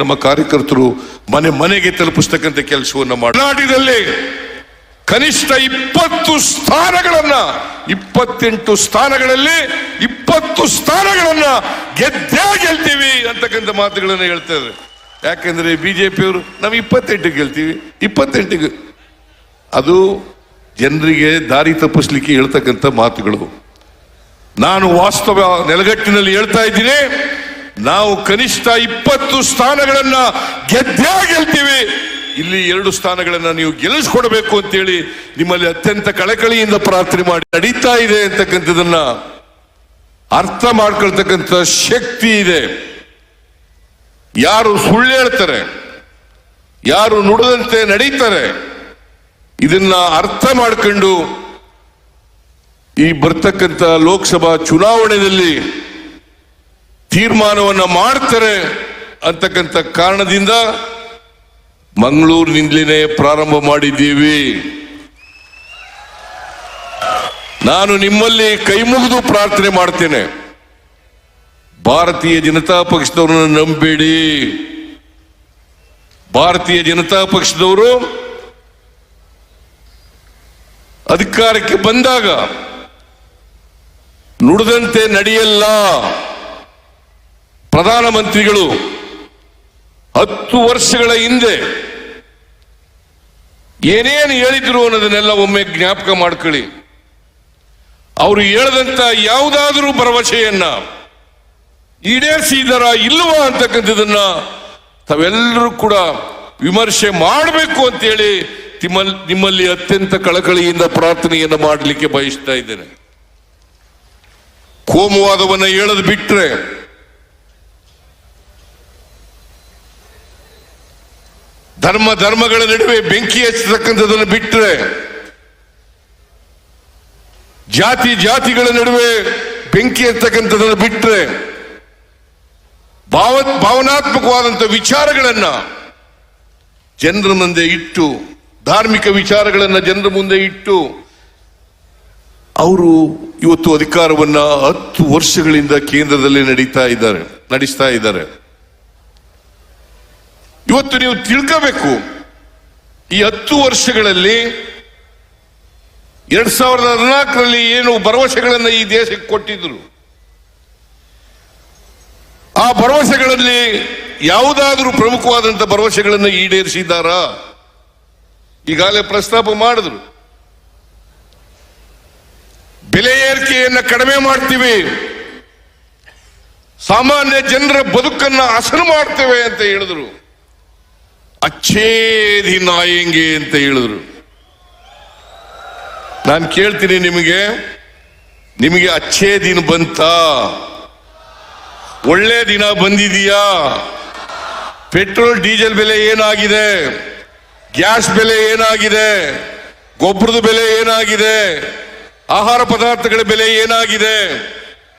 ನಮ್ಮ ಕಾರ್ಯಕರ್ತರು ಮನೆ ಮನೆಗೆ ತಲುಪಿಸ್ತಕ್ಕಂಥ ಕೆಲಸವನ್ನು ಮಾಡಿ ಕನಿಷ್ಠ ಇಪ್ಪತ್ತು ಸ್ಥಾನಗಳನ್ನ, ಇಪ್ಪತ್ತೆಂಟು ಸ್ಥಾನಗಳಲ್ಲಿ ಇಪ್ಪತ್ತು ಸ್ಥಾನಗಳನ್ನ ಗೆದ್ದೇ ಗೆಲ್ತೀವಿ ಅಂತಕ್ಕಂಥ ಮಾತುಗಳನ್ನ ಹೇಳ್ತಾರೆ ಯಾಕಂದ್ರೆ ಬಿಜೆಪಿಯವರು, ನಾವು ಇಪ್ಪತ್ತೆಂಟು ಗೆಲ್ತೀವಿ ಇಪ್ಪತ್ತೆಂಟಿಗೆ ಅದು ಜನರಿಗೆ ದಾರಿ ತಪ್ಪಿಸ್ಲಿಕ್ಕೆ ಹೇಳ್ತಕ್ಕಂಥ ಮಾತುಗಳು. ನಾನು ವಾಸ್ತವ ನೆಲಗಟ್ಟಿನಲ್ಲಿ ಹೇಳ್ತಾ ಇದ್ದೀನಿ. ನಾವು ಕನಿಷ್ಠ ಇಪ್ಪತ್ತು ಸ್ಥಾನಗಳನ್ನ ಗೆದ್ದೇ ಗೆಲ್ತೀವಿ. ಇಲ್ಲಿ ಎರಡು ಸ್ಥಾನಗಳನ್ನ ನೀವು ಗೆಲ್ಲಿಸ್ಕೊಡ್ಬೇಕು ಅಂತೇಳಿ ನಿಮ್ಮಲ್ಲಿ ಅತ್ಯಂತ ಕಳಕಳಿಯಿಂದ ಪ್ರಾರ್ಥನೆ ಮಾಡಿ ನಡೀತಾ ಇದೆ ಅಂತಕ್ಕಂಥದನ್ನ ಅರ್ಥ ಮಾಡ್ಕೊಳ್ತಕ್ಕಂಥ ಶಕ್ತಿ ಇದೆ. ಯಾರು ಸುಳ್ಳು ಹೇಳ್ತಾರೆ, ಯಾರು ನುಡಿದಂತೆ ನಡೀತಾರೆ, ಇದನ್ನ ಅರ್ಥ ಮಾಡ್ಕೊಂಡು ಈ ಬರ್ತಕ್ಕಂಥ ಲೋಕಸಭಾ ಚುನಾವಣೆಯಲ್ಲಿ ತೀರ್ಮಾನವನ್ನ ಮಾಡ್ತಾರೆ ಅಂತಕ್ಕಂಥ ಕಾರಣದಿಂದ ಮಂಗಳೂರಿನಿಂದಲೇ ಪ್ರಾರಂಭ ಮಾಡಿದ್ದೀವಿ. ನಾನು ನಿಮ್ಮಲ್ಲಿ ಕೈ ಮುಗಿದು ಪ್ರಾರ್ಥನೆ ಮಾಡ್ತೇನೆ. ಭಾರತೀಯ ಜನತಾ ಪಕ್ಷದವರನ್ನು ನಂಬೇಡಿ. ಭಾರತೀಯ ಜನತಾ ಪಕ್ಷದವರು ಅಧಿಕಾರಕ್ಕೆ ಬಂದಾಗ ನುಡಿದಂತೆ ನಡೆಯಲ್ಲ. ಪ್ರಧಾನಮಂತ್ರಿಗಳು ಹತ್ತು ವರ್ಷಗಳ ಹಿಂದೆ ಏನೇನು ಹೇಳಿದ್ರು ಅನ್ನೋದನ್ನೆಲ್ಲ ಒಮ್ಮೆ ಜ್ಞಾಪಕ ಮಾಡ್ಕೊಳ್ಳಿ. ಅವರು ಹೇಳದಂತ ಯಾವುದಾದರೂ ಭರವಸೆಯನ್ನ ಈಡೇರಿಸಿದರ ಇಲ್ವಾ ಅಂತಕ್ಕಂಥದನ್ನ ತಾವೆಲ್ಲರೂ ಕೂಡ ವಿಮರ್ಶೆ ಮಾಡಬೇಕು ಅಂತೇಳಿ ನಿಮ್ಮಲ್ಲಿ ನಿಮ್ಮಲ್ಲಿ ಅತ್ಯಂತ ಕಳಕಳಿಯಿಂದ ಪ್ರಾರ್ಥನೆಯನ್ನ ಮಾಡಲಿಕ್ಕೆ ಬಯಸ್ತಾ ಇದ್ದೇನೆ. ಕೋಮುವಾದವನ್ನು ಹೇಳದ್ ಬಿಟ್ರೆ ಧರ್ಮ ಧರ್ಮಗಳ ನಡುವೆ ಬೆಂಕಿ ಹಚ್ಚತಕ್ಕಂಥದ್ದನ್ನು ಬಿಟ್ಟರೆ ಜಾತಿ ಜಾತಿಗಳ ನಡುವೆ ಬೆಂಕಿ ಹಚ್ಚತಕ್ಕಂಥದ್ದನ್ನು ಬಿಟ್ಟರೆ ಭಾವ ಭಾವನಾತ್ಮಕವಾದಂಥ ವಿಚಾರಗಳನ್ನ ಜನರ ಮುಂದೆ ಇಟ್ಟು, ಧಾರ್ಮಿಕ ವಿಚಾರಗಳನ್ನ ಜನರ ಮುಂದೆ ಇಟ್ಟು, ಅವರು ಇವತ್ತು ಅಧಿಕಾರವನ್ನ ಹತ್ತು ವರ್ಷಗಳಿಂದ ಕೇಂದ್ರದಲ್ಲಿ ನಡೀತಾ ಇದ್ದಾರೆ, ನಡೆಸ್ತಾ ಇದ್ದಾರೆ. ಇವತ್ತು ನೀವು ತಿಳ್ಕೋಬೇಕು. ಈ ಹತ್ತು ವರ್ಷಗಳಲ್ಲಿ ಎರಡ್ ಸಾವಿರದ ಹದಿನಾಲ್ಕರಲ್ಲಿ ಏನು ಭರವಸೆಗಳನ್ನು ಈ ದೇಶಕ್ಕೆ ಕೊಟ್ಟಿದ್ರು? ಆ ಭರವಸೆಗಳಲ್ಲಿ ಯಾವುದಾದ್ರೂ ಪ್ರಮುಖವಾದಂತ ಭರವಸೆಗಳನ್ನು ಈಡೇರಿಸಿದ್ದಾರಾ? ಈಗಾಗಲೇ ಪ್ರಸ್ತಾಪ ಮಾಡಿದ್ರು. ಬೆಲೆ ಏರಿಕೆಯನ್ನು ಕಡಿಮೆ ಮಾಡ್ತೀವಿ. ಸಾಮಾನ್ಯ ಜನರ ಬದುಕನ್ನ ಹಸನು ಮಾಡ್ತೇವೆ ಅಂತ ಹೇಳಿದ್ರು. ಅಚ್ಛೇದಿ ನಾಯಂಗೆ ಅಂತ ಹೇಳಿದ್ರು. ನಾನು ಕೇಳ್ತೀನಿ ನಿಮಗೆ ನಿಮಗೆ ಅಚ್ಛೇ ದಿನ ಬಂತ. ಒಳ್ಳೆ ದಿನ ಬಂದಿದೆಯಾ. ಪೆಟ್ರೋಲ್, ಡೀಸೆಲ್ ಬೆಲೆ ಏನಾಗಿದೆ? ಗ್ಯಾಸ್ ಬೆಲೆ ಏನಾಗಿದೆ? ಗೊಬ್ಬರದ ಬೆಲೆ ಏನಾಗಿದೆ? ಆಹಾರ ಪದಾರ್ಥಗಳ ಬೆಲೆ ಏನಾಗಿದೆ?